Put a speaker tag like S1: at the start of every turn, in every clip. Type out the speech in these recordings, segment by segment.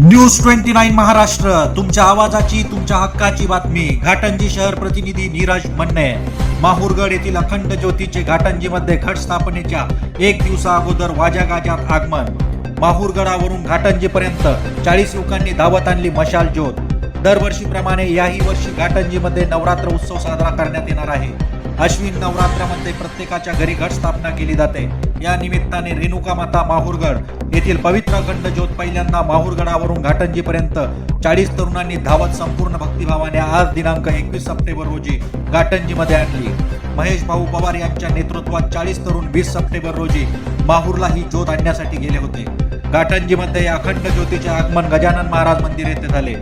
S1: News twenty nine Maharashtra तुमच्या आवाजाची तुमच्या हक्काची बातमी. घाटंजी शहर प्रतिनिधी नीरज मन्ने. माहूरगड येथील अखंड ज्योतीचे घाटंजीमध्ये घट स्थापनेच्या एक दिवसा अगोदर वाजा गाजात आगमन. माहूरगडावरून घाटंजीपर्यंत चाळीस युवकांनी धावत आणली मशाल ज्योत. दरवर्षीप्रमाणे याही वर्षी घाटंजीमध्ये नवरात्र उत्सव साजरा करण्यात येणार आहे. अश्विन नवरात्रामध्ये प्रत्येकाच्या घरी घट स्थापना केली जाते. या निमित्ताने रेणुका माता माहूरगड येथील पवित्र अखंड ज्योत पहिल्यांदा माहूरगडावरून घाटंजीपर्यंत चाळीस तरुणांनी धावत संपूर्ण भक्तिभावाने आज दिनांक एकवीस सप्टेंबर रोजी घाटंजीमध्ये आणली. महेश भाऊ पवार यांच्या नेतृत्वात चाळीस तरुण वीस सप्टेंबर रोजी माहूरला ही ज्योत आणण्यासाठी गेले होते. घाटंजीमध्ये या अखंड ज्योतीचे आगमन गजानन महाराज मंदिर येथे झाले.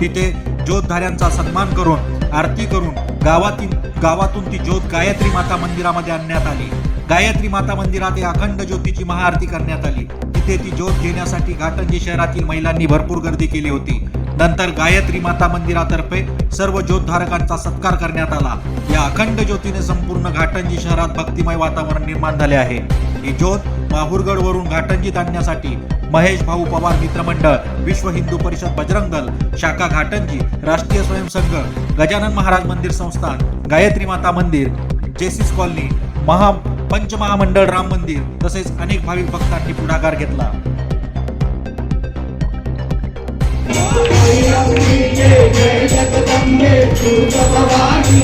S1: तिथे ज्योतधाऱ्यांचा सन्मान करून आरती करून गावातील गावातून ती ज्योत गायत्री माता मंदिरामध्ये आणण्यात आली. गायत्री माता मंदिरात या अखंड ज्योतीची महाआरती करण्यात आली. तिथे ती ज्योत घेण्यासाठी घाटंजी शहरातील महिलांनी भरपूर गर्दी केली होती. नंतर गायत्री माता मंदिरातर्फे सर्व ज्योतधारकांचा सत्कार करण्यात आला. या अखंड ज्योतीने संपूर्ण घाटंजी शहरात भक्तिमय वातावरण निर्माण झाले आहे. ही ज्योत माहूरगड वरून घाटंजीत आणण्यासाठी महेश भाऊ पवार मित्रमंडळ विश्व हिंदू परिषद बजरंगल शाखा घाटंजी राष्ट्रीय स्वयंसंघ गजानन महाराज मंदिर संस्थान गायत्री माता मंदिर जेसीस कॉलनी महा पंचमहामंडळ राम मंदिर तसेच अनेक भाविक भक्तांनी पुढाकार घेतला.
S2: जय जगदंबे दुर्गा भवानी